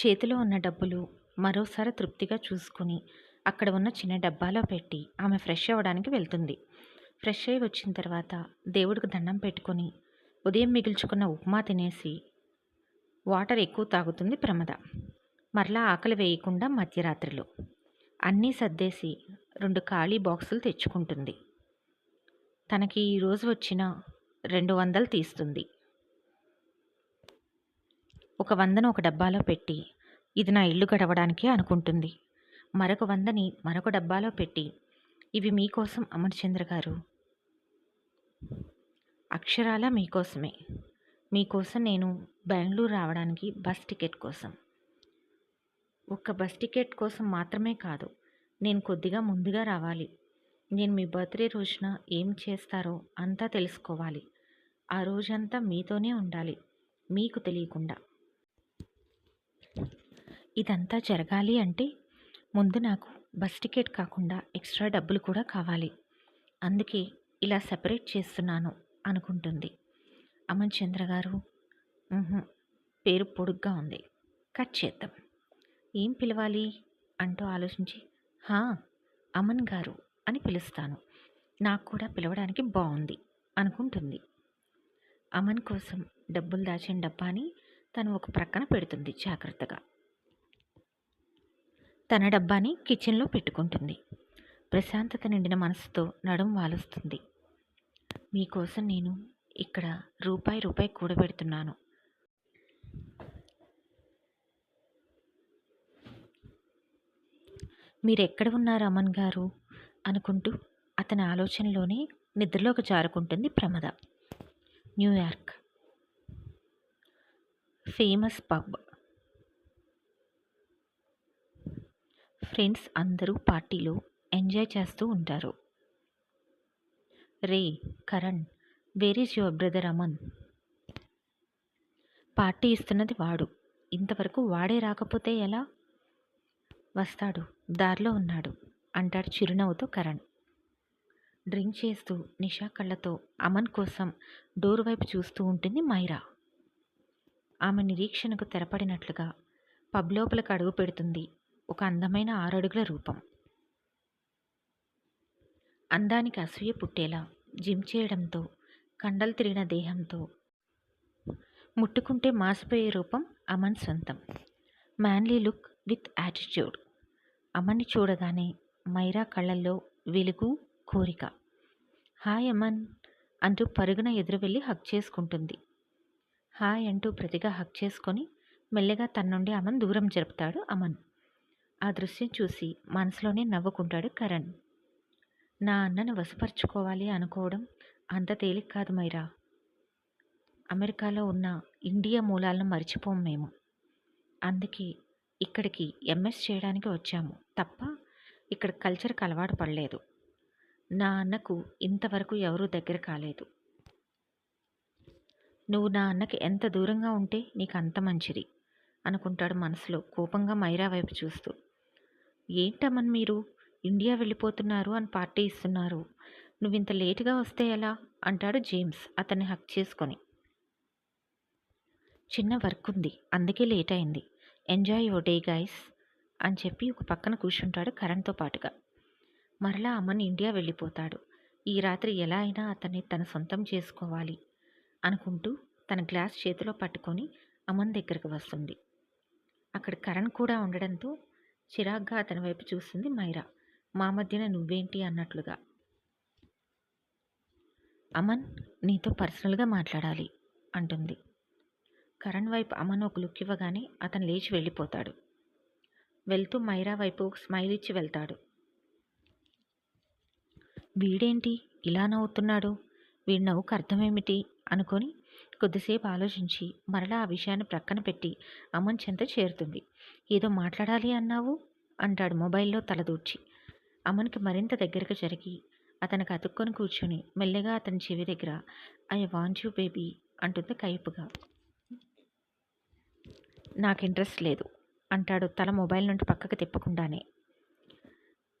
చేతిలో ఉన్న డబ్బులు మరోసారి తృప్తిగా చూసుకుని అక్కడ ఉన్న చిన్న డబ్బాలో పెట్టి ఆమె ఫ్రెష్ అవ్వడానికి వెళ్తుంది. ఫ్రెష్ అయ్యి వచ్చిన తర్వాత దేవుడికి దండం పెట్టుకొని ఉదయం మిగుల్చుకున్న ఉప్మా తినేసి వాటర్ ఎక్కువ తాగుతుంది ప్రమద. మరలా ఆకలి వేయకుండా మధ్యరాత్రిలో అన్నీ సర్దేసి రెండు ఖాళీ బాక్సులు తెచ్చుకుంటుంది. తనకి ఈరోజు వచ్చిన రెండు వందలు తీస్తుంది. ఒక వందను ఒక డబ్బాలో పెట్టి ఇది నా ఇల్లు గడవడానికి అనుకుంటుంది. మరొక వందని మరొక డబ్బాలో పెట్టి ఇవి మీకోసం అమర్చంద్ర గారు. అక్షరాల మీకోసమే. మీకోసం నేను బెంగళూరు రావడానికి బస్ టికెట్ కోసం. ఒక్క బస్ టికెట్ కోసం మాత్రమే కాదు నేను కొద్దిగా ముందుగా రావాలి. నేను మీ బర్త్డే రోజున ఏం చేస్తారో అంతా తెలుసుకోవాలి. ఆ రోజంతా మీతోనే ఉండాలి. మీకు తెలియకుండా. ఇదంతా జరగాలి అంటే ముందు నాకు బస్ టికెట్ కాకుండా ఎక్స్ట్రా డబ్బులు కూడా కావాలి. అందుకే ఇలా సెపరేట్ చేస్తున్నాను అనుకుంటుంది. అమన్ చంద్ర గారు పేరు పొడుగ్గా ఉంది. కట్ చేద్దాం. ఏం పిలవాలి? అంటూ ఆలోచించి హా అమన్ గారు అని పిలుస్తాను. నాకు కూడా పిలవడానికి బాగుంది అనుకుంటుంది. అమన్ కోసం డబ్బులు దాచిన డబ్బాని తను ఒక ప్రక్కన పెడుతుంది జాగ్రత్తగా. తన డబ్బాని కిచెన్లో పెట్టుకుంటుంది. ప్రశాంతత నిండిన మనసుతో నడుం వాలుస్తుంది. మీకోసం నేను ఇక్కడ రూపాయి రూపాయి కూడబెడుతున్నాను. మీరెక్కడ ఉన్నారు అమన్ గారు? అనుకుంటూ అతని ఆలోచనలోనే నిద్రలోకి జారుకుంటుంది Pramada. New York. Famous pub friends అందరూ పార్టీలో ఎంజాయ్ చేస్తూ ఉంటారు. రే Karan where is your brother Aman party ఇస్తున్నది వాడు. ఇంతవరకు వాడే రాకపోతే ఎలా? వస్తాడు దారిలో ఉన్నాడు అంటాడు చిరునవ్వుతో కరణ్. డ్రింక్ చేస్తూ నిషా కళ్ళతో అమన్ కోసం డోర్ వైపు చూస్తూ ఉంటుంది మైరా. ఆమె నిరీక్షణకు తెరపడినట్లుగా పబ్ లోపలికి అడుగు పెడుతుంది. ఒక అందమైన ఆరడుగుల రూపం. అందానికి అసూయ పుట్టేలా జిమ్ చేయడంతో కండలు తిరిగిన దేహంతో ముట్టుకుంటే మాసిపోయే రూపం అమన్ సొంతం. Manly look with attitude. అమన్ని చూడగానే మైరా కళ్ళల్లో వెలుగు కోరిక. హాయ్ అమన్ అంటూ పరుగున ఎదురు వెళ్ళి హక్ చేసుకుంటుంది. హాయ్ అంటూ ప్రతిగా హక్ చేసుకొని మెల్లగా తన నుండి అమన్ దూరం జరుపుతాడు అమన్. ఆ దృశ్యం చూసి మనసులోనే నవ్వుకుంటాడు కరణ్. నా అన్నను వశపరుచుకోవాలి అనుకోవడం అంత తేలిక కాదు మైరా. అమెరికాలో ఉన్న ఇండియా మూలాలను మర్చిపోం మేము. అందుకే ఇక్కడికి ఎంఎస్ చేయడానికి వచ్చాము. తప్ప ఇక్కడ కల్చర్కి అలవాటు పడలేదు. నా అన్నకు ఇంతవరకు ఎవరూ దగ్గర కాలేదు. నువ్వు నా అన్నకి ఎంత దూరంగా ఉంటే నీకు అంత మంచిది అనుకుంటాడు మనసులో కోపంగా మైరా వైపు చూస్తూ. ఏంటమ్మన్ మీరు? ఇండియా వెళ్ళిపోతున్నారు అని పార్టీ ఇస్తున్నారు. నువ్వు ఇంత లేటుగా వస్తే ఎలా? అంటాడు జేమ్స్ అతన్ని హక్ చేసుకొని. చిన్న వర్క్ ఉంది. అందుకే లేట్ అయింది. ఎంజాయ్ యువర్ డే గైస్ అని చెప్పి ఒక పక్కన కూర్చుంటాడు కరణ్తో పాటుగా. మరలా అమన్ ఇండియా వెళ్ళిపోతాడు. ఈ రాత్రి ఎలా అయినా అతన్ని తన సొంతం చేసుకోవాలి అనుకుంటూ తన గ్లాస్ చేతిలో పట్టుకొని అమన్ దగ్గరకు వస్తుంది. అక్కడ కరణ్ కూడా ఉండడంతో చిరాగ్గా అతని వైపు చూస్తుంది మైరా. మా మధ్యన నువ్వేంటి అన్నట్లుగా. అమన్ నీతో పర్సనల్గా మాట్లాడాలి అంటుంది. కరణ్ వైపు అమన్ ఒక లుక్ ఇవ్వగానే అతను లేచి వెళ్ళిపోతాడు. వెళ్తూ మైరా వైపు ఒక స్మైల్ ఇచ్చి వెళ్తాడు. వీడేంటి ఇలా నవ్వుతున్నాడు? వీడి నవ్వుకు అర్థమేమిటి? అనుకొని కొద్దిసేపు ఆలోచించి మరలా ఆ విషయాన్ని ప్రక్కన పెట్టి అమన్ చెంత చేరుతుంది. ఏదో మాట్లాడాలి అన్నావు? అంటాడు మొబైల్లో తలదూర్చి. అమన్కి మరింత దగ్గరకు జరిగి అతనికి అతుక్కొని కూర్చొని మెల్లగా అతని చెవి దగ్గర ఐ వాంట్ యూ బేబీ అంటుంది కైపుగా నాకు ఇంట్రెస్ట్ లేదు అంటాడు తల మొబైల్ నుండి పక్కకు తిప్పకుండానే.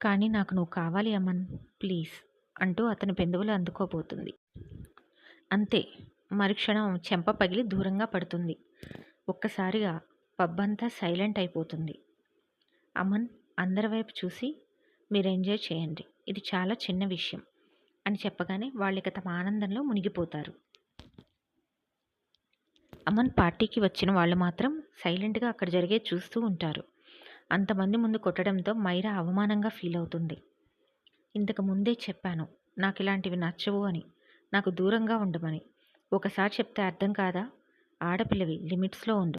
కానీ నాకు నువ్వు కావాలి అమన్ ప్లీజ్ అంటూ అతని పెందువులు అందుకోబోతుంది. అంతే మరుక్షణం చెంప పగిలి దూరంగా పడుతుంది. ఒక్కసారిగా పబ్ అంతా సైలెంట్ అయిపోతుంది. అమన్ అందరి వైపు చూసి మీరు ఎంజాయ్ చేయండి. ఇది చాలా చిన్న విషయం అని చెప్పగానే వాళ్ళిక తమ ఆనందంలో మునిగిపోతారు. అమన్ పార్టీకి వచ్చిన వాళ్ళు మాత్రం సైలెంట్గా అక్కడ జరిగే చూస్తూ ఉంటారు. అంతమంది ముందు కొట్టడంతో మైరా అవమానంగా ఫీల్ అవుతుంది. ఇంతకు ముందే చెప్పాను నాకు ఇలాంటివి నచ్చవు అని నాకు దూరంగా ఉండమని. ఒకసారి చెప్తే అర్థం కాదా? ఆడపిల్లవి లిమిట్స్లో ఉండు.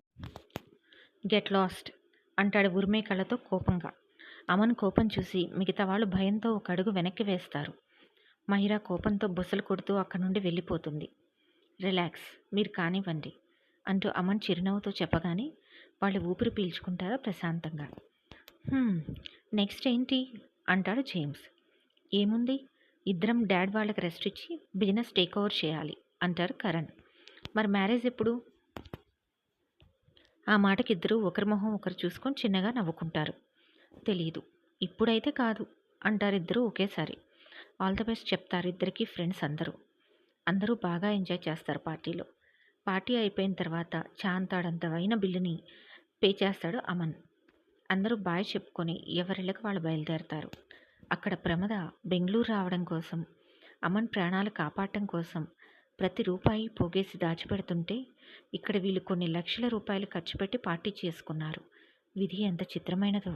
గెట్ లాస్ట్ అంటాడు ఉరిమే కళ్ళతో కోపంగా. అమన్ కోపం చూసి మిగతా వాళ్ళు భయంతో ఒక అడుగు వెనక్కి వేస్తారు. మహిరా కోపంతో బుసలు కొడుతూ అక్కడి నుండి వెళ్ళిపోతుంది. రిలాక్స్ మీరు కానివ్వండి అంటూ అమన్ చిరునవ్వుతో చెప్పగానే వాళ్ళు ఊపిరి పీల్చుకుంటారు ప్రశాంతంగా. నెక్స్ట్ ఏంటి? అంటాడు జేమ్స్. ఏముంది? ఇద్దరం డాడ్ వాళ్ళకి రెస్ట్ ఇచ్చి బిజినెస్ టేక్ ఓవర్ చేయాలి. అంటారు కరణ్. మరి మ్యారేజ్ ఎప్పుడు? ఆ మాటకి ఇద్దరూ ఒకరి మొహం ఒకరు చూసుకొని చిన్నగా నవ్వుకుంటారు. తెలీదు. ఇప్పుడైతే కాదు అంటారు ఇద్దరు ఒకేసారి. ఆల్ ద బెస్ట్ చెప్తారు ఇద్దరికి ఫ్రెండ్స్ అందరూ. అందరూ బాగా ఎంజాయ్ చేస్తారు పార్టీలో. పార్టీ అయిపోయిన తర్వాత చాంతాడంత అయిన బిల్లుని పే చేస్తాడు అమన్. అందరూ బాయ్ చెప్పుకొని ఎవరిళ్ళకి వాళ్ళు బయలుదేరతారు. అక్కడ ప్రమద బెంగళూరు రావడం కోసం అమన్ ప్రాణాలు కాపాడటం కోసం ప్రతి రూపాయి పోగేసి దాచిపెడుతుంటే ఇక్కడ వీళ్ళు కొన్ని లక్షల రూపాయలు ఖర్చు పెట్టి పార్టీ చేసుకున్నారు. విధి ఎంత చిత్రమైనదో.